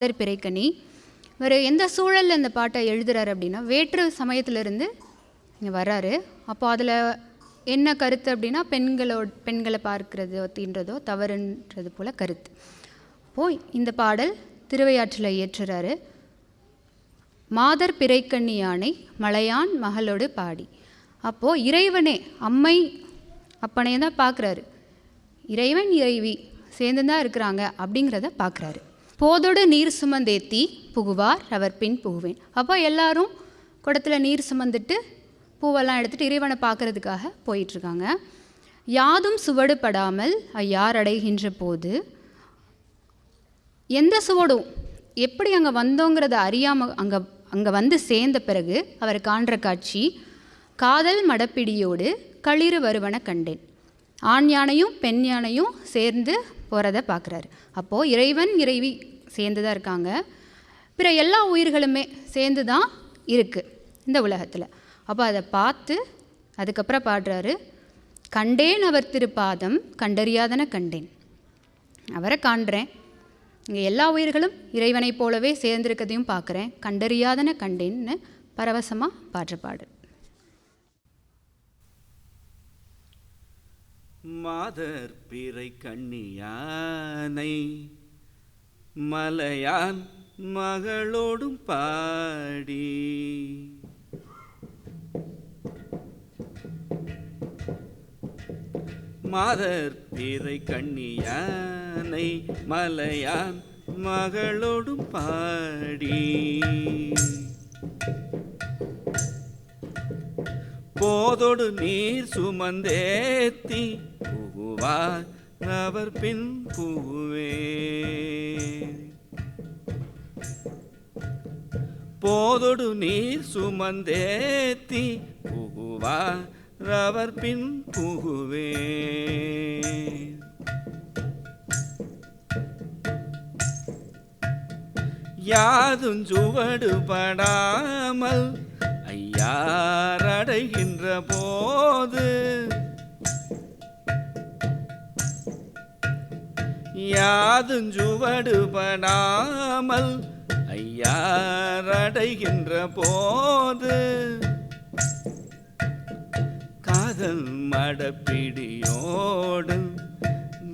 மாதர் பிறைக்கணி இவர் எந்த சூழலில் இந்த பாட்டை எழுதுறாரு அப்படின்னா வேற்று சமயத்திலிருந்து இங்கே வர்றாரு. அப்போ அதில் என்ன கருத்து அப்படின்னா பெண்களோட பெண்களை பார்க்கறது அப்படின்றதோ தவறுன்றது போல் கருத்து. அப்போது இந்த பாடல் திருவையாற்றில் இயற்றுறாரு. மாதர் பிறைக்கண்ணி யானை மலையான் மகளோடு பாடி. அப்போது இறைவனே அம்மை அப்பனையும் தான் பார்க்குறாரு. இறைவன் இறைவி சேர்ந்து தான் இருக்கிறாங்க அப்படிங்கிறத பார்க்குறாரு. போதோடு நீர் சுமந்தேத்தி புகுவார் அவர் பின் புகுவேன். அப்போ எல்லாரும் குடத்தில் நீர் சுமந்துட்டு பூவெல்லாம் எடுத்துகிட்டு இறைவனை பார்க்கறதுக்காக போயிட்டுருக்காங்க. யாதும் சுவடுபடாமல் ஐயார் அடைகின்ற போது எந்த சுவடும் எப்படி அங்கே வந்தோங்கிறத அறியாமல் அங்கே அங்கே வந்து சேர்ந்த பிறகு அவர் காண்ற காட்சி காதல் மடப்பிடியோடு களிறு வருவன கண்டேன். ஆண் யானையும் பெண் யானையும் சேர்ந்து போகிறத பார்க்குறாரு. அப்போது இறைவன் இறைவி சேர்ந்து தான் இருக்காங்க. பிற எல்லா உயிர்களுமே சேர்ந்து தான் இருக்குது இந்த உலகத்தில். அப்போ அதை பார்த்து அதுக்கப்புறம் பாடுறாரு கண்டேன் அவர் திருப்பாதம் கண்டறியாதன கண்டேன். அவரை காண்றேன். இங்கே எல்லா உயிர்களும் இறைவனைப் போலவே சேர்ந்திருக்கதையும் பார்க்குறேன். கண்டறியாதன கண்டேன்னு பரவசமாக பாடுற பாடு. மாதர் பிறை கண்ணியானை மலையான் மகளோடும் பாடி. மாதர் பிறை கண்ணியானை மலையான் மகளோடும் பாடி. போதொடு நீர் சுமந்தேத்தி புகுவார் அவர் பின் பூவே. போதொடு நீர் சுமந்தேத்தி புகுவார் அவர் பின் புகுவே. யாதும் சுவடுபடாமல் ஐயாரடைகின்ற போது யாதும் சுவடுபடாமல் யாரடைகின்ற போது காதல் மடப்பிடியோடு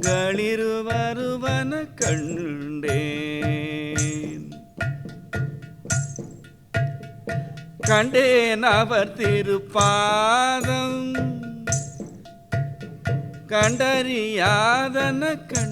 களிறு வருவன கண்டேன். கண்டேன் அவர் திருப்பாதம் கண்டறியாதன கண்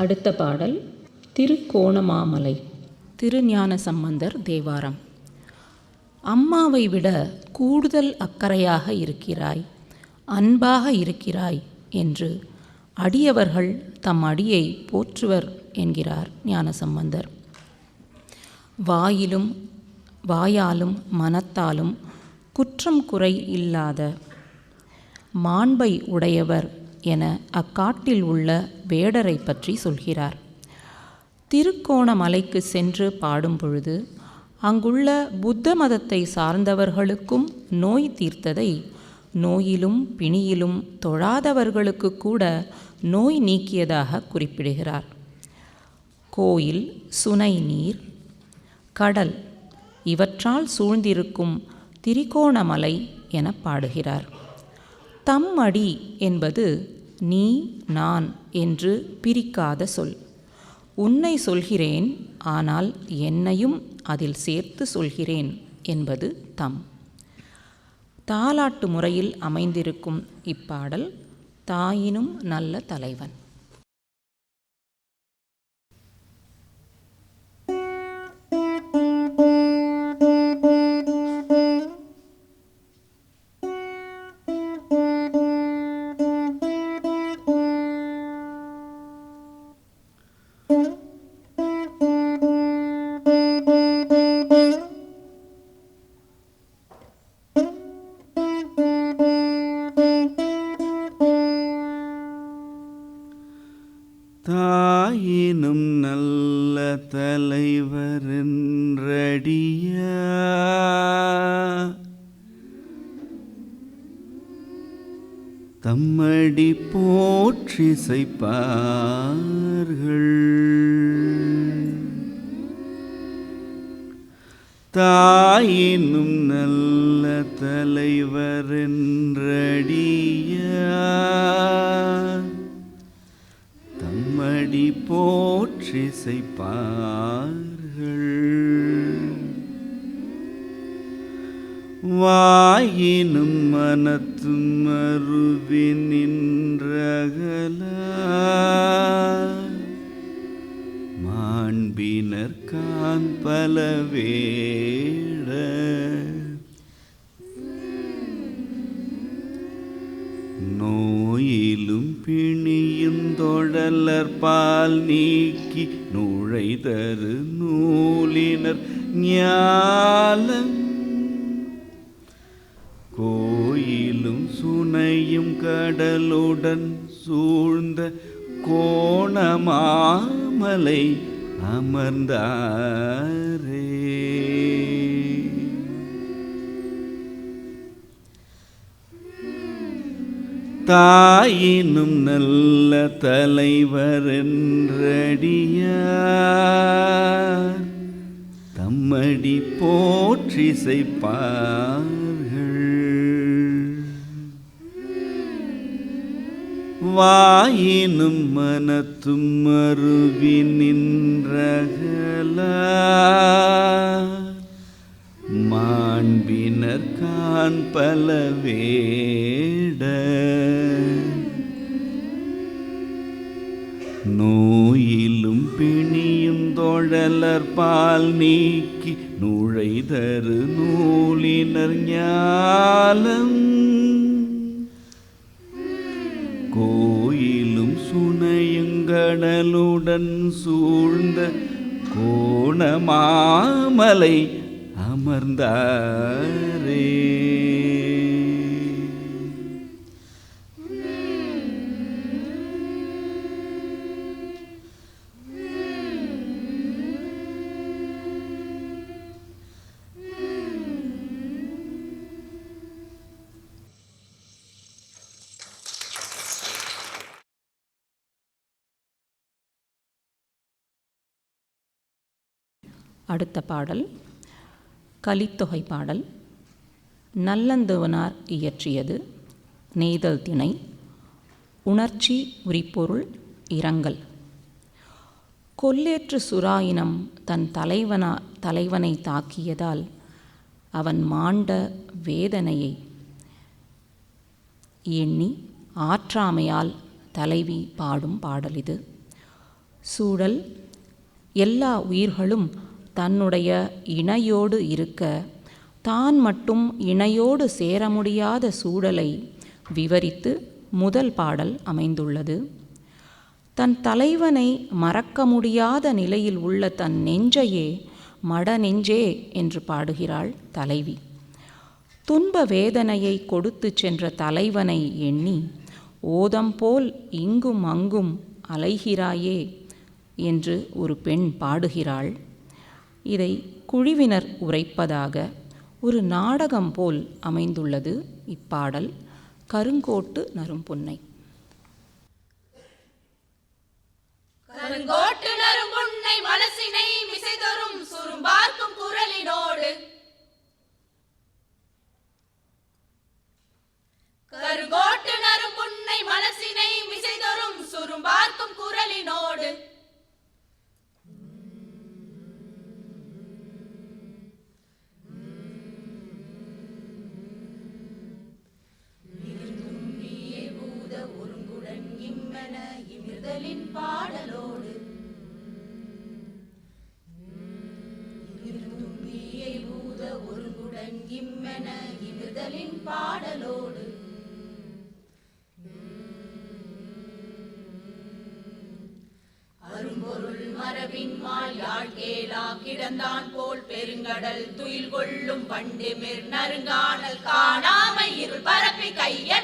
அடுத்த பாடல் திருக்கோணமாமலை திருஞான சம்பந்தர் தேவாரம். அம்மாவை விட கூடுதல் அக்கறையாக இருக்கிறாய் அன்பாக இருக்கிறாய் என்று அடியவர்கள் தம் அடியை போற்றுவர் என்கிறார் ஞானசம்பந்தர். வாயிலும் வாயாலும் மனத்தாலும் குற்றம் குறை இல்லாத மாண்பை உடையவர் என அக்காட்டில் உள்ள வேடரை பற்றி சொல்கிறார். திருக்கோணமலைக்கு சென்று பாடும் பொழுது அங்குள்ள புத்த மதத்தை சார்ந்தவர்களுக்கும் நோய் தீர்த்ததை நோயிலும் பிணியிலும் தொழாதவர்களுக்கு கூட நோய் நீக்கியதாக குறிப்பிடுகிறார். கோயில் சுனை நீர் கடல் இவற்றால் சூழ்ந்திருக்கும் திரிகோணமலை என பாடுகிறார். தம் அடி என்பது நீ நான் என்று பிரிக்காத சொல். உன்னை சொல்கிறேன் ஆனால் என்னையும் அதில் சேர்த்து சொல்கிறேன் என்பது தம். தாலாட்டு முறையில் அமைந்திருக்கும் இப்பாடல் தாயினும் நல்ல தலைவன் போற்றி தாயினும் நல்ல தலைவர் என்றடிய தம்மடி போற்றிசைப்பார். வாயினும் மனத்தும் மருவி நின்றகல மாண்பினர் காண்பலவேட நோயிலும் பிணியும் தொழலர் பால் நீக்கி நுழைதரு நூலினர் ஞாலம் கடலுடன் சூழ்ந்த கோணமாமலை அமர்ந்தாரே. தாயினும் நல்ல தலைவர் என்றடியார். தம்மடி போற்றிசைப்பார். வாயினும் மனத்தும் அருவி நின்றகல. மாண்பினர் கான் பல நோயிலும் பிணியும் தொழலர் பால் நீக்கி நுழைதரு நூலினர் ஞாலம். சுனையுங்கடலுடன் சூழ்ந்த கோணமாமலை அமர்ந்தாரே. அடுத்த பாடல். கலித்தொகை பாடல். நல்லந்துவனார் இயற்றியது. நெய்தல் திணை. உணர்ச்சி உரிப்பொருள் இரங்கல். கொல்லேற்று சுராயினம் தன் தலைவனா தலைவனை தாக்கியதால் அவன் மாண்ட வேதனையை எண்ணி ஆற்றாமையால் தலைவி பாடும் பாடல் இது. சூழல். எல்லா உயிர்களும் தன்னுடைய இணையோடு இருக்க தான் மட்டும் இணையோடு சேர முடியாத சூழலை விவரித்து முதல் பாடல் அமைந்துள்ளது. தன் தலைவனை மறக்க முடியாத நிலையில் உள்ள தன் நெஞ்சையே மட நெஞ்சே என்று பாடுகிறாள் தலைவி. துன்ப வேதனையை கொடுத்து சென்ற தலைவனை எண்ணி ஓதம் போல் இங்கும் அங்கும் அலைகிறாயே என்று ஒரு பெண் பாடுகிறாள். இதை குழுவினர் உரைப்பதாக ஒரு நாடகம் போல் அமைந்துள்ளது இப்பாடல் கருங்கோட்டு நறும்பொன்னை. கருங்கோட்டு நறும்புன்னை மனசினை மிசைதொரும் சுரும்பார்க்கும் குரலினோடு. கருங்கோட்டு நறும்புன்னை மனசினை மிசைதொரும் சுரும்பார்க்கும் குரலினோடு. கேளா போல் பெருங்கடல் துயில் கொள்ளும் பண்டிமிர் நறுங்கானல் காணாமை இருள் பரப்பி கைய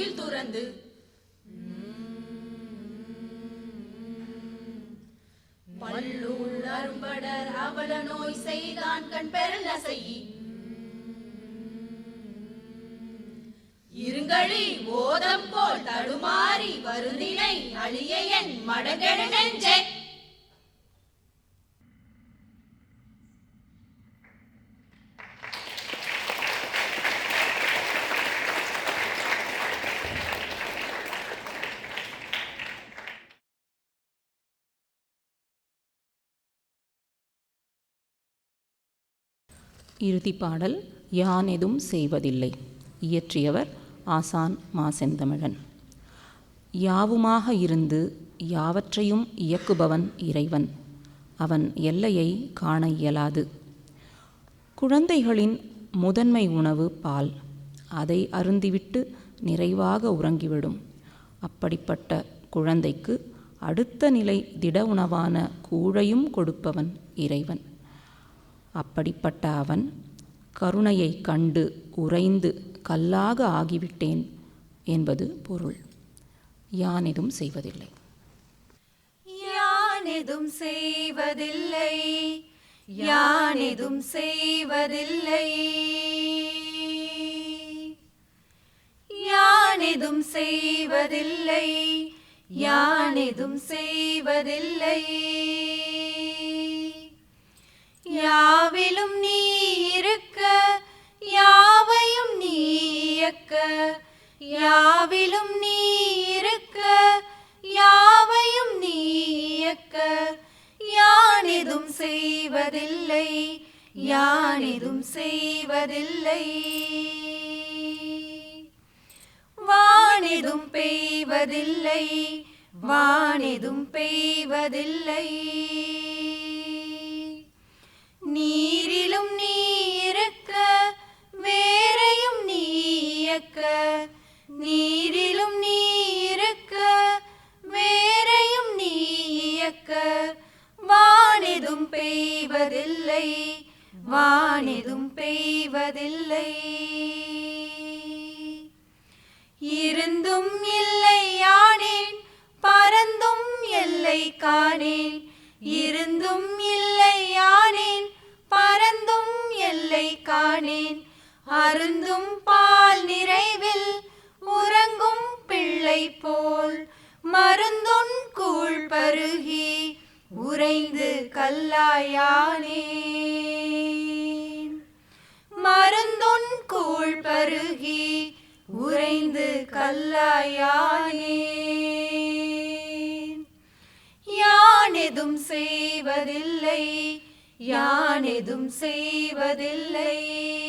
துயில் துறந்து. பல்லுள் அரும்படர் அவல நோய் செய்தான் கண் பெறல் அசையி இருங்கழி ஓதம் போல் தடுமாறி வருந்தினை அழிய என் மடங்கெடு நெஞ்சே. இறுதி பாடல் யான் எதும் செய்வதில்லை. இயற்றியவர் ஆசான் மா செந்தமிழன் யாவுமாக இருந்து யாவற்றையும் இயக்குபவன் இறைவன். அவன் எல்லையை காண இயலாது. குழந்தைகளின் முதன்மை உணவு பால். அதை அருந்திவிட்டு நிறைவாக உறங்கிவிடும். அப்படிப்பட்ட குழந்தைக்கு அடுத்த நிலை திட உணவான கூழையும் கொடுப்பவன் இறைவன். அப்படிப்பட்ட அவன் கருணையை கண்டு உறைந்து கல்லாக ஆகிவிட்டேன் என்பது பொருள். யான் எதுவும் செய்வதில்லை. யானெதும் செய்வதில்லை. யானெதும் செய்வதில்லை. யானெதும் செய்வதில்லை. யானெதும் செய்வதில்லை. யாவிலும் நீ இருக்க யாவையும் நீ இயக்க யாவிலும் நீ இருக்க யாவையும் நீ இயக்க. யானெதும் செய்வதில்லை யானெதும் செய்வதில்லை. வானெதும் பெய்வதில்லை வானெதும் பெய்வதில்லை. நீரிலும் நீ இருக்க வேறையும் நீ இயக்க நீரிலும் நீ இருக்க வேறையும் நீ இயக்க வானெதும் பெய்வதில்லை வானெதும் பெய்வதில்லை. கல்லாயானே மருந்துன் கூழ் பருகி உறைந்து கல்லாயானேன். யானெதும் செய்வதில்லை யானெதும் செய்வதில்லை.